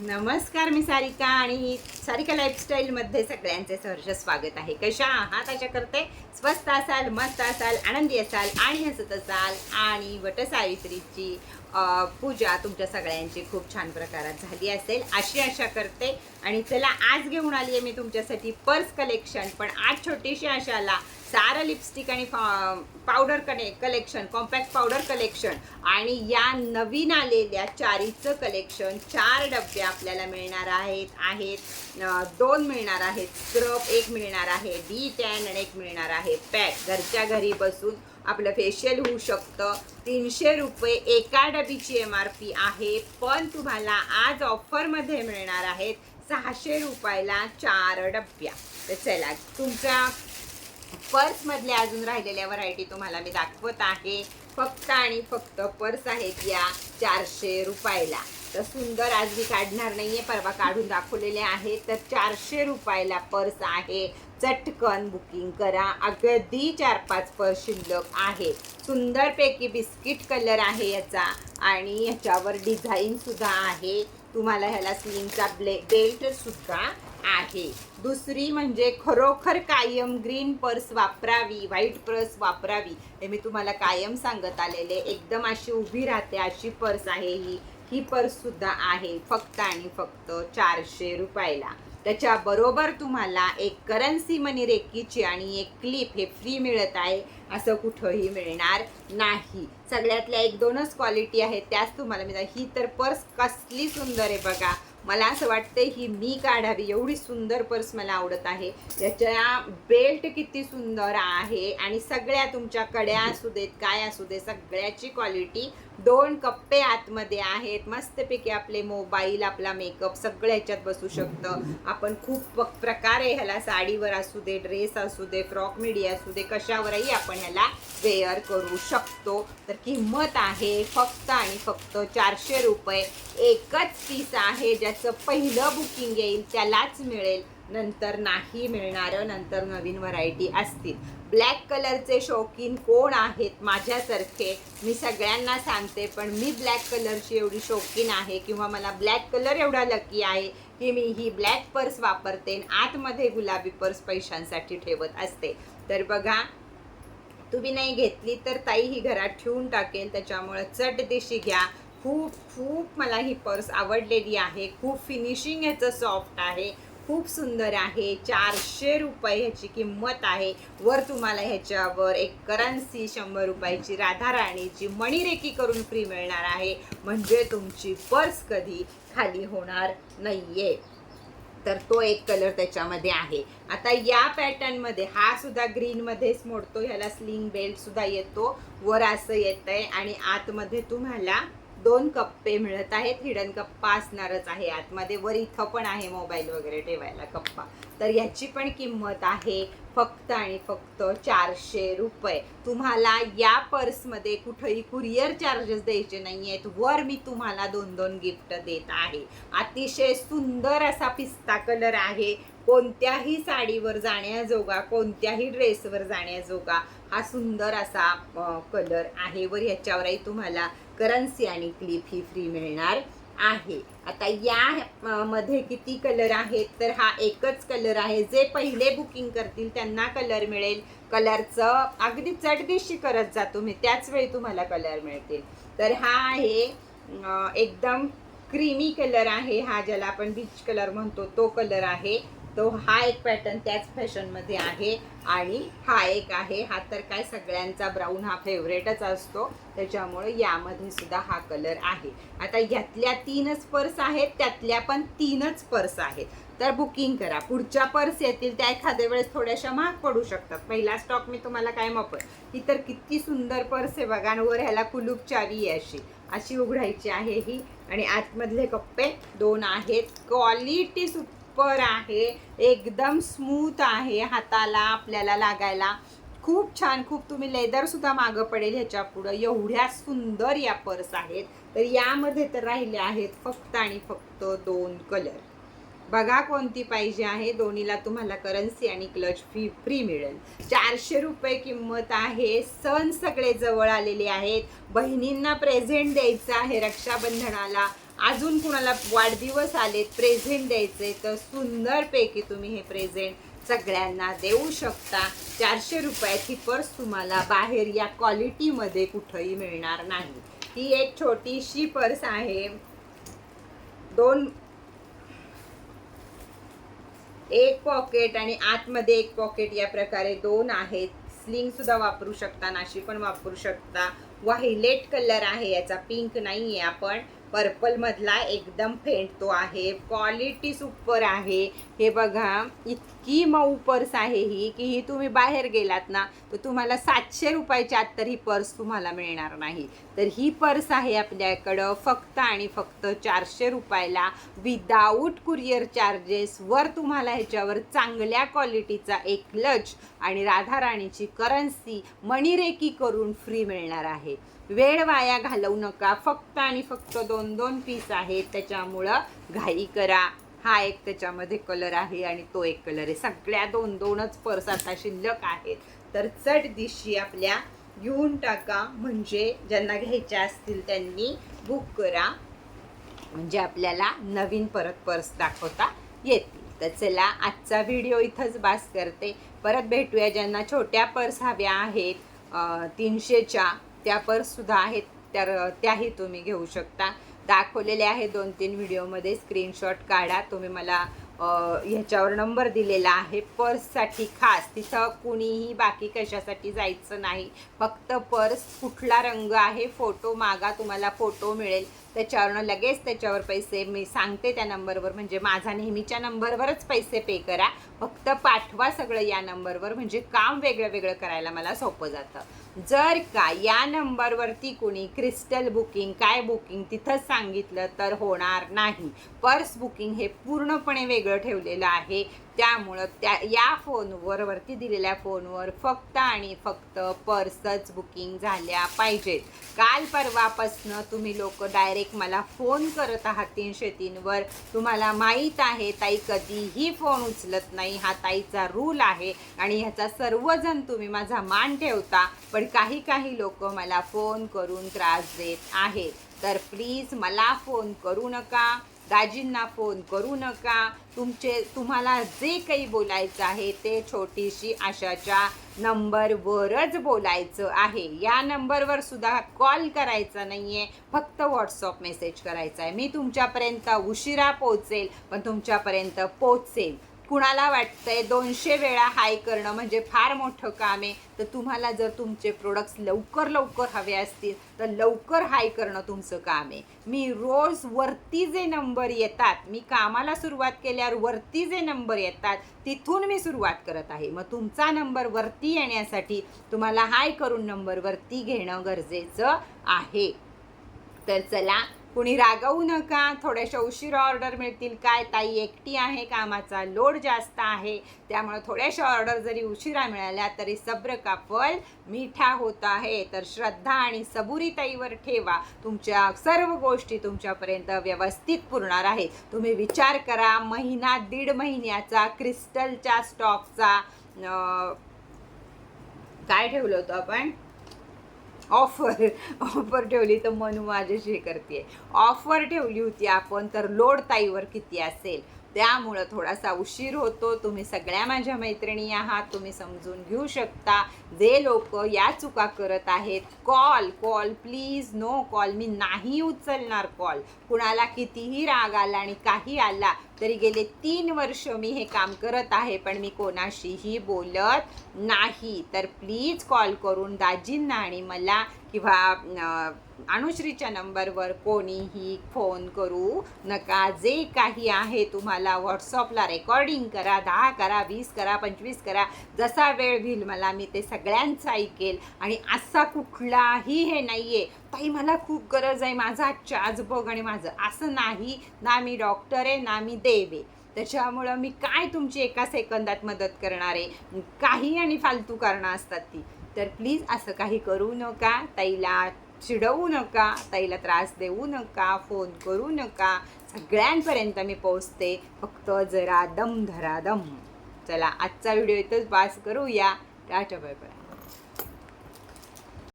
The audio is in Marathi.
नमस्कार मी सारिका आणि सारिका लाईफस्टाईलमध्ये सगळ्यांचे सहर्ष स्वागत आहे. कशा आहात? अशा करते स्वस्त असाल मस्त असाल आनंदी असाल आणि हसत असाल आणि वटसावित्रीची पूजा तुमच्या सगळ्यांची खूप छान प्रकारात झाली असेल अशी आशा करते. आणि चला आज घेऊन आली आहे मी तुमच्यासाठी पर्स कलेक्शन पण आज छोटीशी आशाला सारं लिपस्टिक आणि पावडर कने कलेक्शन कॉम्पॅक्ट पावडर कलेक्शन आणि या नवीन आलेल्या चारीचं कलेक्शन चार डबे आपल्याला मिळणार आहेत आहेत दोन मिळणार आहेत स्क्रब एक मिळणार आहे डी टॅन आणि एक मिळणार आहे. पॅक घरच्या घरी बसून आपलं फेशियल होऊ शकतं. तीनशे रुपये एका डबीची एम आर पी आहे पण तुम्हाला आज ऑफरमध्ये मिळणार आहेत सहाशे रुपयाला चार डब्या. तर चला तुमच्या पर्समधल्या अजून राहिलेल्या व्हरायटी तुम्हाला मी दाखवत आहे. फक्त आणि फक्त पर्स आहेत या चारशे रुपयाला. तर सुंदर आज मी काढणार नाही आहे परवा काढून दाखवलेले आहे तर चारशे रुपयाला पर्स आहे. चटकन बुकिंग करा. अगदी चार पाच पर्स शिल्लक आहे. सुंदरपैकी बिस्किट कलर आहे याचा. आणि याच्यावर डिझाईनसुद्धा आहे. तुम्हाला ह्याला स्लिंगचा ब्ले बेल्टसुद्धा आहे. दुसरी म्हणजे खरोखर कायम ग्रीन पर्स वापरावी व्हाईट पर्स वापरावी हे मी तुम्हाला कायम सांगत आलेले. एकदम अशी उभी राहते अशी पर्स आहे ही. ही पर्ससुद्धा आहे फक्त आणि फक्त चारशे रुपयाला. त्याच्याबरोबर तुम्हाला एक करन्सी मनी रेकीची आणि एक क्लिप हे फ्री मिळत आहे. असं कुठंही मिळणार नाही. सगळ्यातल्या एक दोनच क्वालिटी आहेत त्याच तुम्हाला मिळतात. ही तर पर्स कसली सुंदर आहे बघा. मला असं वाटतं ही मी काढावी एवढी सुंदर पर्स मला आवडत आहे. याच्या बेल्ट किती सुंदर आहे आणि सगळ्या तुमच्या कड्या असू देत काय असू दे सगळ्याची क्वालिटी दोन कप्पे आतमध्ये आहेत. मस्तपैकी आपले मोबाईल आपला मेकअप सगळं ह्याच्यात बसू शकतं. आपण खूप प्रकारे ह्याला साडीवर असू दे ड्रेस असू दे फ्रॉक मिडी असू दे कशावरही आपण ह्याला वेअर करू शकतो. तर किंमत आहे फक्त आणि फक्त चारशे रुपये. एकच पीस आहे ज्याचं पहिलं बुकिंग येईल त्यालाच मिळेल. नंतर नाही मिळणारं नंतर नवीन व्हरायटी असतील. ब्लॅक कलरचे शौकीन कोण आहेत माझ्यासारखे मी सगळ्यांना सांगते पण मी ब्लॅक कलरची एवढी शौकीन आहे किंवा मला ब्लॅक कलर एवढा लकी आहे की मी ही ब्लॅक पर्स वापरते आतमध्ये गुलाबी पर्स पैशांसाठी ठेवत असते. तर बघा तुम्ही नाही घेतली तर ताई ही घरात ठेवून टाकेल त्याच्यामुळं चट दिशी घ्या. खूप खूप मला ही पर्स आवडलेली आहे. खूप फिनिशिंग ह्याचं सॉफ्ट आहे. खूप सुंदर आहे. चारशे रुपये ह्याची किंमत आहे. वर तुम्हाला ह्याच्यावर एक करन्सी शंभर रुपयाची राधा राणीची मणिरेखी करून फ्री मिळणार आहे. म्हणजे तुमची पर्स कधी खाली होणार नाहीये. तर तो एक कलर त्याच्यामध्ये आहे. आता या पॅटर्नमध्ये हा सुद्धा ग्रीनमध्येच मोडतो. ह्याला स्लिंग बेल्ट सुद्धा येतो. वर असं येत आहे आणि आतमध्ये तुम्हाला दोन कप्पे मिळत आहेत. हिडन कप्पा असणारच आहे आतमध्ये. वर इथं पण आहे मोबाईल वगैरे ठेवायला कप्पा. तर ह्याची पण किंमत आहे फक्त आणि फक्त चारशे रुपये. तुम्हाला या पर्समध्ये कुठंही कुरिअर चार्जेस द्यायचे नाही आहेत वर मी तुम्हाला दोन दोन गिफ्ट देत आहे. अतिशय सुंदर असा पिस्ता कलर आहे. कोणत्याही साडीवर जाण्याजोगा कोणत्याही ड्रेसवर जाण्याजोगा हा सुंदर असा कलर आहे. वर ह्याच्यावरही तुम्हाला करन्सी आणि क्लिप ही फ्री मिळणार आहे. आता या मध्ये किती कलर आहेत? तर हा एकच कलर आहे. जे पहिले बुकिंग करतील त्यांना कलर मिळेल. कलरचं अगदी चटदिशी करत जा तुम्ही. त्याच वेळी तुम्हाला कलर मिळतील. तर हा आहे एकदम क्रीमी कलर आहे. हा ज्याला आपण बीच कलर म्हणतो तो कलर आहे. तो हा एक पॅटर्न त्याच फॅशनमध्ये आहे आणि हा एक आहे. हा तर काय सगळ्यांचा ब्राऊन हा फेवरेटच असतो. त्याच्यामुळे यामध्ये सुद्धा हा कलर आहे. आता यातल्या तीनच पर्स आहेत त्यातल्या पण तीनच पर्स आहेत. तर बुकिंग करा. पुढच्या पर्स येतील त्या एखाद्या वेळेस थोड्याशा महाग पडू शकतात. पहिला स्टॉक मी तुम्हाला काय मपत ही तर किती सुंदर पर्स आहे बघा आणि वर ह्याला कुलूप चावी आहे अशी. अशी उघडायची आहे ही. आणि आतमधले कप्पे दोन आहेत. क्वालिटी प्रॉपर आहे एकदम स्मूथ आहे हाताला आपल्याला लागायला. खूप छान खूप तुम्ही लेदरसुद्धा मागं पडेल ह्याच्या पुढं. एवढ्या सुंदर या पर्स आहेत. तर यामध्ये तर राहिले आहेत फक्त आणि फक्त दोन कलर बघा कोणती पाहिजे आहे. दोन्हीला तुम्हाला करन्सी आणि क्लच फी फ्री मिळेल. चारशे रुपये किंमत आहे. सण सगळे जवळ आलेले आहेत. बहिणींना प्रेझेंट द्यायचं आहे रक्षाबंधनाला. अजून कुणाला वाढदिवस आलेत प्रेझेंट द्यायचे तर सुंदरपैकी तुम्ही हे प्रेझेंट सगळ्यांना देऊ शकता. चारशे रुपयाची पर्स तुम्हाला बाहेर या क्वालिटीमध्ये कुठंही मिळणार नाही. ही एक छोटीशी पर्स आहे. दोन एक पॉकेट आणि आतमध्ये एक पॉकेट या प्रकारे दोन आहेत. स्लिंग सुद्धा वापरू शकता नाशी पण वापरू शकता. व्हायलेट कलर आहे याचा पिंक नाही आहे आपण. पर्पलमधला एकदम फेंट तो आहे. क्वालिटी सुपर आहे. हे बघा इतकी मऊ पर्स आहे ही की ही तुम्ही बाहेर गेलात ना तर तुम्हाला सातशे रुपयाच्या आत तर ही पर्स तुम्हाला मिळणार नाही. तर ही पर्स आहे आपल्याकडं फक्त आणि फक्त चारशे रुपयाला विदाऊट कुरिअर चार्जेस वर तुम्हाला ह्याच्यावर चांगल्या क्वालिटीचा एक क्लच आणि राधाराणीची करन्सी मणिरेकी करून फ्री मिळणार आहे. वेळ वाया घालवू नका फक्त आणि फक्त दोन दोन पीस आहेत त्याच्यामुळं घाई करा. हा एक त्याच्यामध्ये कलर आहे आणि तो एक कलर आहे. सगळ्या दोन दोनच पर्स आता शिल्लक आहेत. तर चट दिशी आपल्या घेऊन टाका. म्हणजे ज्यांना घ्यायच्या असतील त्यांनी बुक करा. म्हणजे आपल्याला नवीन परत पर्स दाखवता येतील. तर चला आजचा व्हिडिओ इथंच बास करते. परत भेटूया ज्यांना छोट्या पर्स हव्या आहेत. तीनशेच्या त्या पर्ससुद्धा आहेत. तर त्याही तुम्ही घेऊ शकता. दाखवलेले आहे दोन तीन व्हिडिओमध्ये. स्क्रीनशॉट काढा. तुम्ही मला ह्याच्यावर नंबर दिलेला आहे. पर्ससाठी खास. तिथं कुणीही बाकी कशासाठी जायचं नाही. फक्त पर्स कुठला रंग आहे फोटो मागा तुम्हाला फोटो मिळेल. त्याच्यावरनं लगेच त्याच्यावर पैसे मी सांगते त्या नंबरवर. म्हणजे माझा नेहमीच्या नंबरवरच पैसे पे करा. फक्त पाठवा सगळं या नंबरवर. म्हणजे काम वेगळं वेगळं करायला मला सोपं जातं. जर का या नंबरवरती कोणी क्रिस्टल बुकिंग काय बुकिंग तिथंच सांगितलं तर होणार नाही. पर्स बुकिंग हे पूर्णपणे वेगळं ठेवलेलं आहे. त्यामुळं त्या या फोनवर वरती दिलेल्या फोनवर फक्त आणि फक्त पर्सच बुकिंग झाल्या पाहिजेत. काल परवापासनं तुम्ही लोक डायरेक्ट मला फोन करत आहात तीनशे तीनवर तुम्हाला माहीत आहे ताई कधीही फोन उचलत नाही. हा ताईचा रूल आहे आणि ह्याचा सर्वजण तुम्ही माझा मान ठेवता पण काही काही लोक मला फोन करून त्रास देत आहेत. तर प्लीज मला फोन करू नका. दाजींना फोन करू नका. तुमचे तुम्हाला जे काही बोलायचं आहे ते छोटीशी आशाच्या नंबरवरच बोलायचं आहे. या नंबरवर सुद्धा कॉल करायचा नाही आहे फक्त व्हॉट्सअप मेसेज करायचा आहे. मी तुमच्यापर्यंत उशिरा पोचेल पण तुमच्यापर्यंत पोचेल कुणाला वाटतंय दोनशे वेळा हाय करणं म्हणजे फार मोठं काम आहे. तर तुम्हाला जर तुमचे प्रोडक्ट्स लवकर लवकर हवे असतील तर लवकर हाय करणं तुमचं काम आहे. मी रोज वरती जे नंबर येतात मी कामाला सुरुवात केल्यावर वरती जे नंबर येतात तिथून मी सुरुवात करत आहे. मग तुमचा नंबर वरती येण्यासाठी तुम्हाला हाय करून नंबर वरती घेणं गरजेचं आहे. तर चला कुणी रागवू नका थोड्याशा उशिरा ऑर्डर मिळतील. काय ताई एकटी आहे कामाचा लोड जास्त आहे. त्यामुळे थोड्याशा ऑर्डर जरी उशिरा मिळाल्या तरी सब्र का फल मिठा होत आहे. तर श्रद्धा आणि सबुरी ताईवर ठेवा. तुमच्या सर्व गोष्टी तुमच्यापर्यंत व्यवस्थित पुरणार आहे तुम्ही विचार करा महिना दीड महिन्याचा क्रिस्टलच्या स्टॉकचा काय ठेवलं होतं आपण? ऑफर ऑफर ठेवली तर मनू माझ्याशी हे करते ऑफर ठेवली होती आपण तर लोड ताईवर किती असेल? त्यामुळं थोडासा उशीर होतो. तुम्ही सगळ्या माझ्या मैत्रिणी आहात. तुम्ही समजून घेऊ शकता. जे लोक या चुका करत आहेत call call please no call मी नाही उचलणार कॉल कुणाला कितीही राग आला आणि काही आला तरी गेले तीन वर्ष मी हे काम करत आहे पण मी कोणाशीही बोलत नाही. तर प्लीज कॉल करून दाजींना आणि मला किंवा अनुश्रीच्या नंबरवर कोणीही फोन करू नका. जे काही आहे तुम्हाला व्हॉट्सअपला रेकॉर्डिंग करा दहा करा वीस करा पंचवीस करा. जसा वेळ होईल मला मी ते सगळ्यांचं ऐकेल. आणि असा कुठलाही हे नाही आहे ताई मला खूप गरज आहे. माझा आजच्या आज बघ आणि माझं असं नाही. ना मी डॉक्टर आहे ना मी देव आहे. त्याच्यामुळं मी काय तुमची एका सेकंदात मदत करणार आहे? काही आणि फालतू कारणं असतात ती. तर प्लीज असं काही करू नका. ताईला चिडवू नका ताईला त्रास देऊ नका फोन करू नका. सगळ्यांपर्यंत मी पोचते फक्त जरा दम धरा दम. चला आजचा व्हिडिओ इथंच पास करूया. टाटा बाय बाय.